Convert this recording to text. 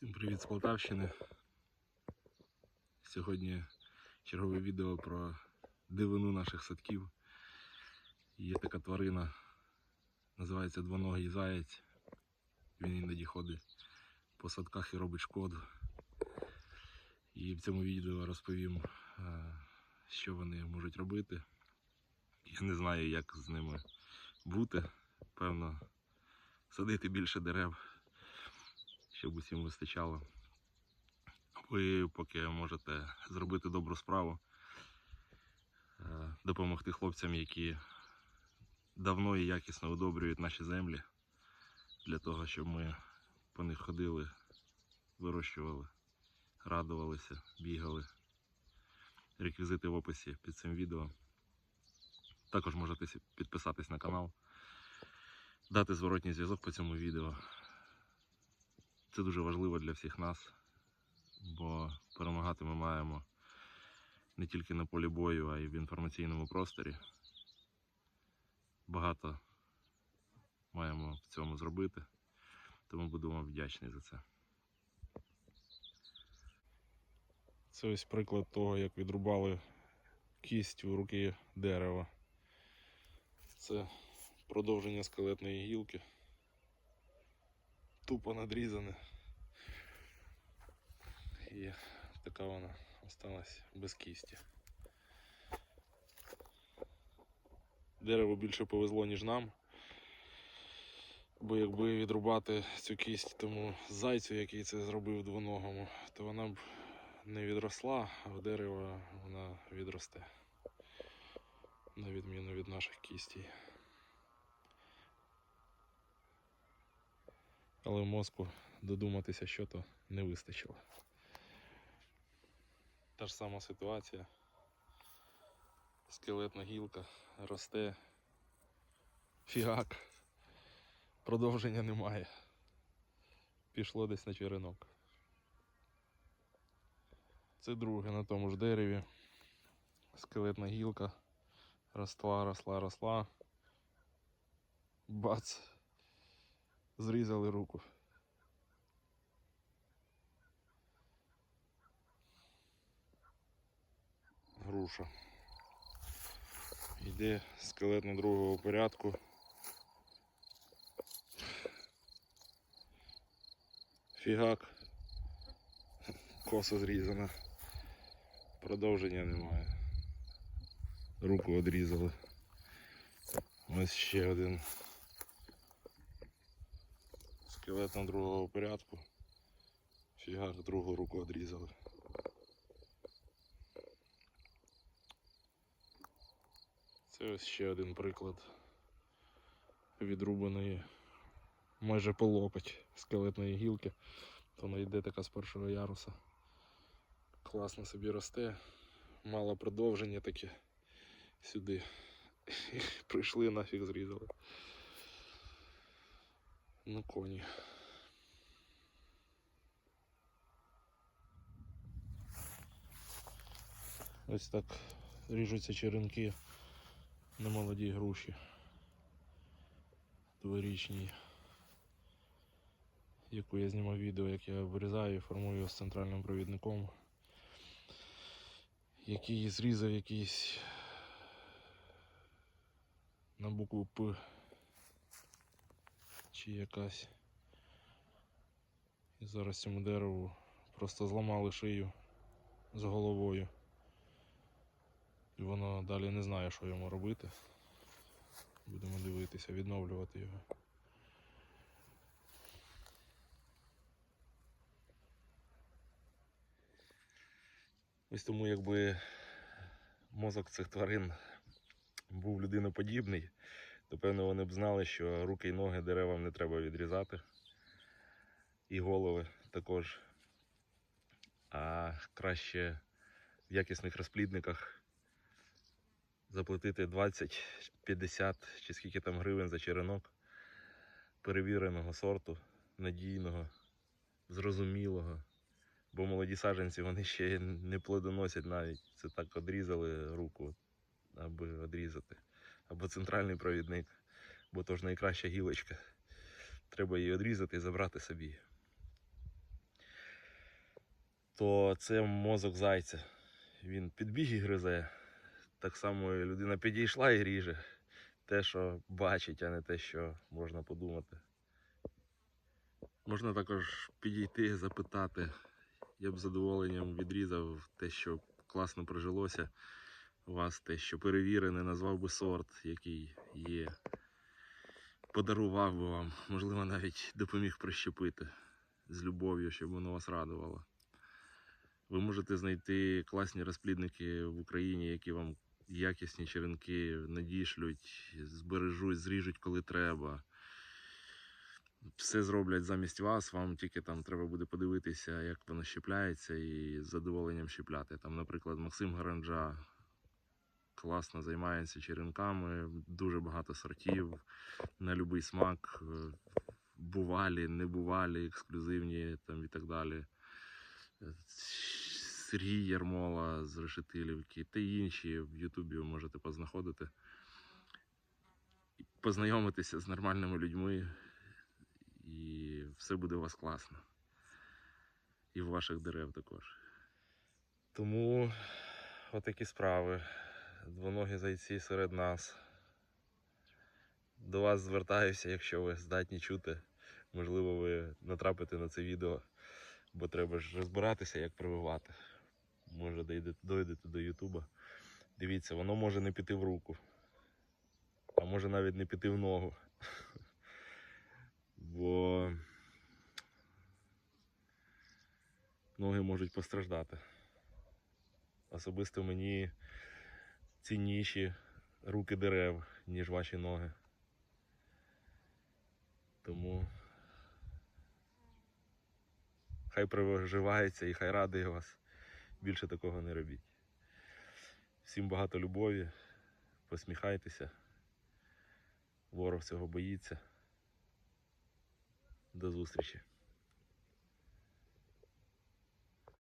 Всім привіт з Полтавщини. Сьогодні чергове відео про дивину наших садків. Є така тварина, називається двоногий заєць. Він іноді ходить по садках і робить шкоду. І в цьому відео розповім, е, що вони можуть робити. Я не знаю, як з ними бути. Певно, садити більше дерев щоб усім вистачало. Ви поки можете зробити добру справу, е, допомогти хлопцям, які давно і якісно удобрюють наші землі, для того, щоб ми по них ходили, вирощували, радувалися, бігали. Реквізити в описі під цим відео. Також можете підписатись на канал, дати зворотній зв'язок по цьому відео. Це дуже важливо для всіх нас, бо перемагати ми маємо не тільки на полі бою, а й в інформаційному просторі. Багато маємо в цьому зробити, тому буду вам вдячний за це. Це ось приклад того, як відрубали кість у руки дерева. Це продовження скелетної гілки тупо надрізане. І така вона осталась без кісті. Дереву більше повезло, ніж нам. Бо якби відрубати цю кість тому зайцю, який це зробив двоногому, то вона б не відросла, а в дерева вона відросте. На відміну від наших кістей. Але мозку додуматися, що то не вистачило. Та ж сама ситуація. Скелетна гілка росте. Фігак. Продовження немає. Пішло десь на черенок. Це друге на тому ж дереві. Скелетна гілка. Росла, росла, росла. Бац зрізали руку. Груша. Йде скелетно другого порядку. Фігак. Коса зрізана. Продовження немає. Руку одрізали. Ось ще один скелетом другого порядку. Фігак другу руку одрізали. Це ось ще один приклад відрубаної майже по локоть скелетної гілки. То вона йде така з першого яруса. Класно собі росте. Мало продовження таке сюди. Прийшли нафіг зрізали. Ну, коні. Ось так ріжуться черенки на молодій груші. Дворічній, яку я знімав відео, як я вирізаю і формую з центральним провідником, який зрізав якийсь на букву П чи якась. І зараз цьому дереву просто зламали шию з головою. І воно далі не знає, що йому робити. Будемо дивитися, відновлювати його. Ось тому якби мозок цих тварин був людиноподібний, то певно вони б знали, що руки і ноги деревам не треба відрізати. І голови також. А краще в якісних розплідниках заплатити 20, 50 чи скільки там гривень за черенок перевіреного сорту, надійного, зрозумілого. Бо молоді саджанці вони ще не плодоносять навіть. Це так одрізали руку, аби одрізати. Або центральний провідник, бо то ж найкраща гілочка. Треба її одрізати і забрати собі. то це мозок зайця. Він підбіг і гризе. Так само людина підійшла і ріже. Те, що бачить, а не те, що можна подумати. Можна також підійти, запитати. Я б задоволенням відрізав те, що класно прижилося у вас, те, що перевірене, назвав би сорт, який є. Подарував би вам, можливо, навіть допоміг прищепити з любов'ю, щоб воно вас радувало. Ви можете знайти класні розплідники в Україні, які вам якісні черенки надішлють, збережуть, зріжуть, коли треба. Все зроблять замість вас, вам тільки там треба буде подивитися, як воно щепляється, і з задоволенням щепляти. Там, наприклад, Максим Гаранджа класно займається черенками, дуже багато сортів на будь-який смак. е, Бувалі, небувалі, ексклюзивні там і так далі. Е, Сергій Ярмола з Решетилівки та інші в Ютубі ви можете познаходити. Познайомитися з нормальними людьми, і все буде у вас класно. І в ваших дерев також. Тому отакі справи. Двоногі зайці серед нас. До вас звертаюся, якщо ви здатні чути. Можливо, ви натрапите на це відео, бо треба ж розбиратися, як прививати. Може, дойдете до Ютуба. Дивіться, воно може не піти в руку, а може навіть не піти в ногу. Бо ноги можуть постраждати. Особисто мені цінніші руки дерев, ніж ваші ноги. Тому хай проживається і хай радує вас. Більше такого не робіть. Всім багато любові, посміхайтеся. Ворог цього боїться. До зустрічі.